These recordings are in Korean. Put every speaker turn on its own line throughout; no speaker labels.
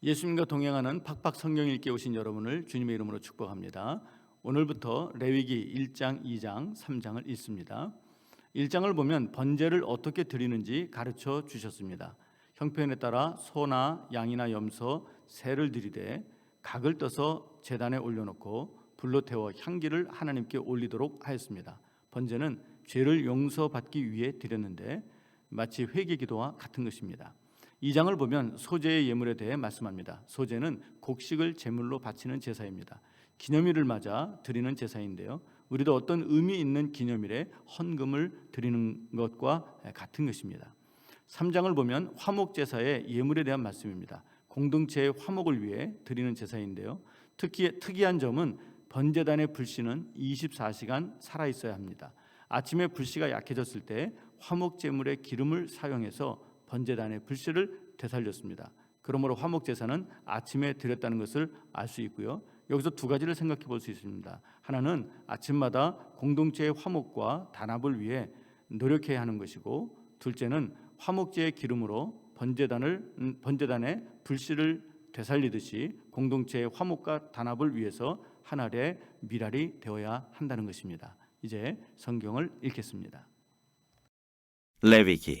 예수님과 동행하는 팍팍 성경 읽기 오신 여러분을 주님의 이름으로 축복합니다. 오늘부터 레위기 1장, 2장, 3장을 읽습니다. 1장을 보면 번제를 어떻게 드리는지 가르쳐 주셨습니다. 형편에 따라 소나 양이나 염소, 새를 드리되 각을 떠서 제단에 올려놓고 불로 태워 향기를 하나님께 올리도록 하였습니다. 번제는 죄를 용서받기 위해 드렸는데 마치 회개 기도와 같은 것입니다. 이 장을 보면 소제의 예물에 대해 말씀합니다. 소제는 곡식을 제물로 바치는 제사입니다. 기념일을 맞아 드리는 제사인데요. 우리도 어떤 의미 있는 기념일에 헌금을 드리는 것과 같은 것입니다. 3장을 보면 화목 제사의 예물에 대한 말씀입니다. 공동체의 화목을 위해 드리는 제사인데요. 특히 특이한 점은 번제단의 불씨는 24시간 살아 있어야 합니다. 아침에 불씨가 약해졌을 때 화목 제물의 기름을 사용해서 번제단의 불씨를 되살렸습니다. 그러므로 화목 제사는 아침에 드렸다는 것을 알 수 있고요. 여기서 두 가지를 생각해 볼 수 있습니다. 하나는 아침마다 공동체의 화목과 단합을 위해 노력해야 하는 것이고, 둘째는 화목제의 기름으로 번제단을 음, 번제단의 불씨를 되살리듯이 공동체의 화목과 단합을 위해서 하나의 미랄이 되어야 한다는 것입니다. 이제 성경을 읽겠습니다.
레위기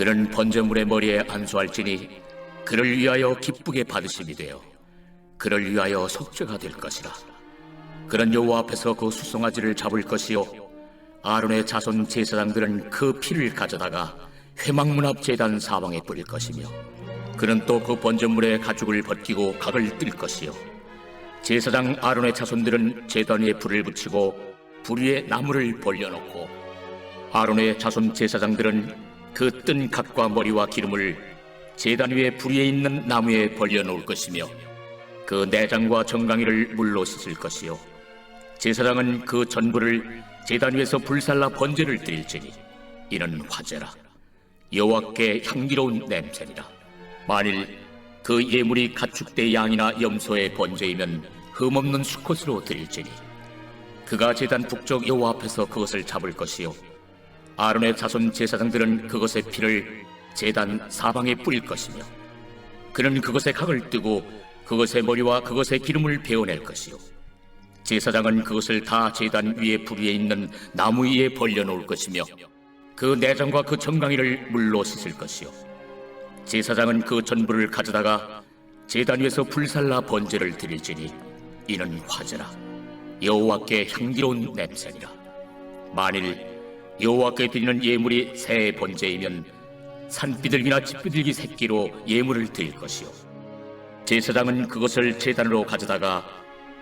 그는 번제물의 머리에 안수할지니 그를 위하여 기쁘게 받으심이 되어 그를 위하여 속죄가 될 것이라. 그는 여호와 앞에서 그 수송아지를 잡을 것이요 아론의 자손 제사장들은 그 피를 가져다가 회막문 앞 제단 사방에 뿌릴 것이며 그는 또 그 번제물의 가죽을 벗기고 각을 뜰 것이요 제사장 아론의 자손들은 제단 위에 불을 붙이고 불 위에 나무를 벌려놓고 아론의 자손 제사장들은 그뜬 각과 머리와 기름을 제단 위에 불 위에 있는 나무에 벌려놓을 것이며 그 내장과 정강이를 물로 씻을 것이요. 제사장은 그 전부를 제단 위에서 불살라 번제를 드릴지니 이는 화제라. 여호와께 향기로운 냄새니라. 만일 그 예물이 가축대 양이나 염소의 번제이면 흠없는 수컷으로 드릴지니 그가 제단 북쪽 여호와 앞에서 그것을 잡을 것이요 아론의 자손 제사장들은 그것의 피를 제단 사방에 뿌릴 것이며 그는 그것의 각을 뜨고 그것의 머리와 그것의 기름을 베어낼 것이요. 제사장은 그것을 다 제단 위에 불 위에 있는 나무 위에 벌려놓을 것이며 그 내장과 그 정강이를 물로 씻을 것이요. 제사장은 그 전부를 가져다가 제단 위에서 불살라 번제를 드릴지니 이는 화제라. 여호와께 향기로운 냄새니라. 만일 여호와께 드리는 예물이 새 번제이면 산비둘기나 집비둘기 새끼로 예물을 드릴 것이요. 제사장은 그것을 제단으로 가져다가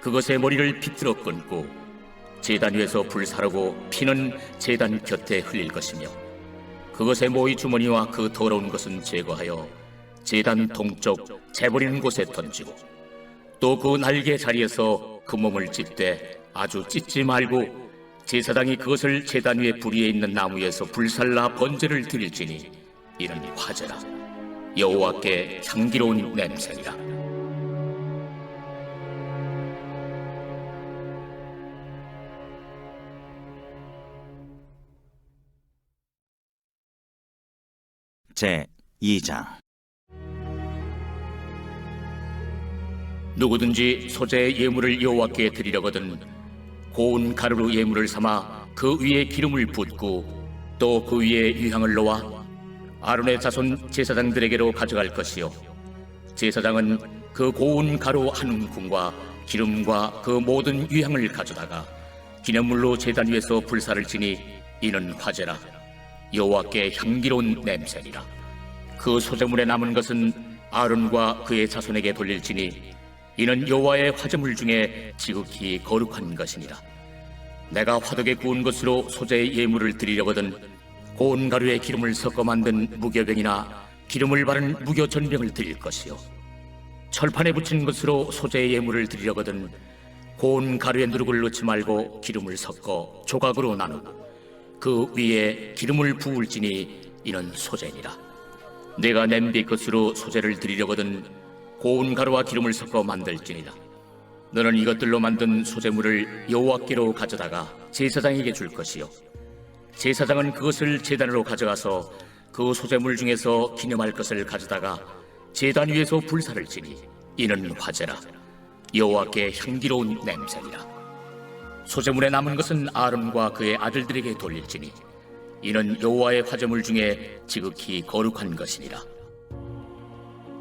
그것의 머리를 비틀어 끊고 제단 위에서 불사르고 피는 제단 곁에 흘릴 것이며 그것의 모이 주머니와 그 더러운 것은 제거하여 제단 동쪽 재버리는 곳에 던지고 또 그 날개 자리에서 그 몸을 찢되 아주 찢지 말고 제사장이 그것을 제단 위에 불 위에 있는 나무에서 불살라 번제를 드릴지니 이는 화제라 여호와께 향기로운 냄새니라.
제 2장.
누구든지 소재의 예물을 여호와께 드리려거든 고운 가루로 예물을 삼아 그 위에 기름을 붓고 또 그 위에 유향을 놓아 아론의 자손 제사장들에게로 가져갈 것이요. 제사장은 그 고운 가루 한 움큼과 기름과 그 모든 유향을 가져다가 기념물로 제단 위에서 불사를 지니 이는 화제라. 여호와께 향기로운 냄새니라. 그 소재물에 남은 것은 아론과 그의 자손에게 돌릴지니 이는 여호와의 화제물 중에 지극히 거룩한 것이니라. 내가 화덕에 구운 것으로 소재의 예물을 드리려거든 고운 가루에 기름을 섞어 만든 무교병이나 기름을 바른 무교 전병을 드릴 것이요 철판에 붙인 것으로 소재의 예물을 드리려거든 고운 가루에 누룩을 넣지 말고 기름을 섞어 조각으로 나누고 그 위에 기름을 부을지니 이는 소재니라 내가 냄비 것으로 소재를 드리려거든 고운 가루와 기름을 섞어 만들지니라. 너는 이것들로 만든 소재물을 여호와께로 가져다가 제사장에게 줄 것이요. 제사장은 그것을 제단으로 가져가서 그 소재물 중에서 기념할 것을 가져다가 제단 위에서 불사를 지니 이는 화제라. 여호와께 향기로운 냄새니라. 소재물에 남은 것은 아론과 그의 아들들에게 돌릴지니 이는 여호와의 화제물 중에 지극히 거룩한 것이니라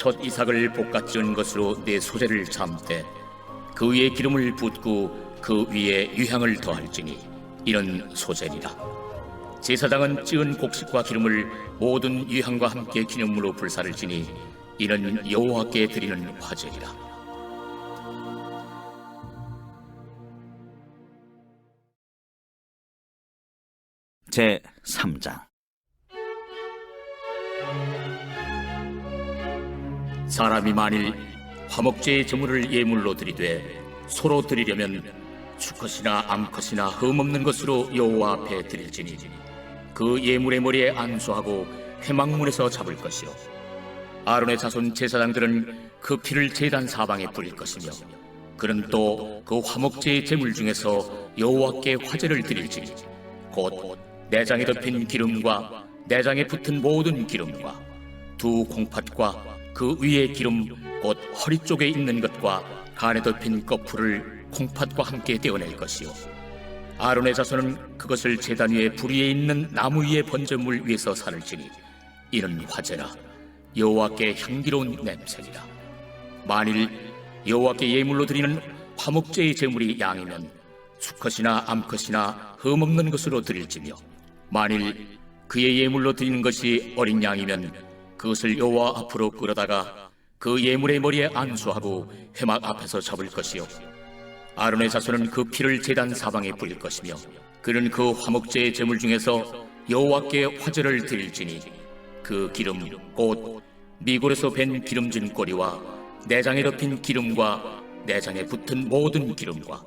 첫 이삭을 볶아 찌은 것으로 내 소재를 잠때 그 위에 기름을 붓고 그 위에 유향을 더할지니 이는 소재니라. 제사장은 찌은 곡식과 기름을 모든 유향과 함께 기념물로 불사를 지니 이는 여호와께 드리는 화제니라.
제 3장
사람이 만일 화목제의 제물을 예물로 드리되 소로 드리려면 수컷이나 암컷이나 흠없는 것으로 여호와 앞에 드릴지니 그 예물의 머리에 안수하고 회막문에서 잡을 것이요. 아론의 자손 제사장들은 그 피를 제단 사방에 뿌릴 것이며 그는 또 그 화목제의 제물 중에서 여호와께 화제를 드릴지니 곧 내장에 덮인 기름과 내장에 붙은 모든 기름과 두 콩팥과 그 위에 기름 곧 허리 쪽에 있는 것과 간에 덮인 거풀을 콩팥과 함께 떼어낼 것이요. 아론의 자손은 그것을 제단 위에 불 위에 있는 나무 위에 번제물 위에서 살을지니 이는 화제라. 여호와께 향기로운 냄새니라. 만일 여호와께 예물로 드리는 화목제의 제물이 양이면 수컷이나 암컷이나 흠없는 것으로 드릴지며 만일 그의 예물로 드리는 것이 어린 양이면 그것을 여호와 앞으로 끌어다가 그 예물의 머리에 안수하고 회막 앞에서 잡을 것이요. 아론의 자손은 그 피를 제단 사방에 뿌릴 것이며 그는 그 화목제의 제물 중에서 여호와께 화제를 드릴지니 그 기름 곧 미골에서 밴 기름진 꼬리와 내장에 덮인 기름과 내장에 붙은 모든 기름과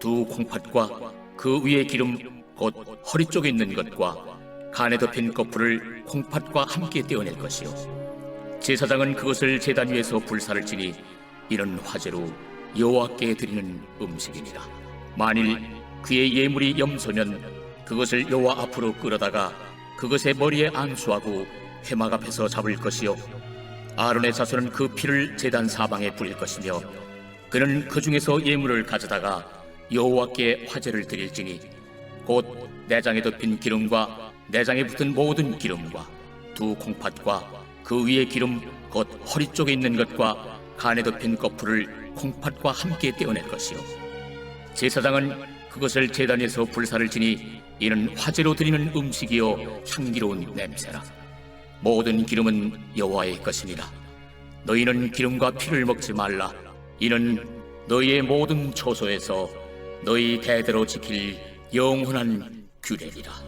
두 콩팥과 그 위에 기름 곧 허리 쪽에 있는 것과 간에 덮인 거풀을 콩팥과 함께 떼어낼 것이요. 제사장은 그것을 제단 위에서 불사를 지니 이런 화제로 여호와께 드리는 음식이니라 만일 그의 예물이 염소면 그것을 여호와 앞으로 끌어다가 그것의 머리에 안수하고 회막 앞에서 잡을 것이요. 아론의 자손은 그 피를 제단 사방에 뿌릴 것이며 그는 그 중에서 예물을 가져다가 여호와께 화제를 드릴지니 곧 내장에 덮인 기름과 내장에 붙은 모든 기름과 두 콩팥과 그 위에 기름 곧 허리 쪽에 있는 것과 간에 덮인 거풀을 콩팥과 함께 떼어낼 것이요. 제사장은 그것을 제단에서 불사를 지니 이는 화제로 드리는 음식이요 향기로운 냄새라. 모든 기름은 여호와의 것이니라 너희는 기름과 피를 먹지 말라. 이는 너희의 모든 초소에서 너희 대대로 지킬 영원한 규례니라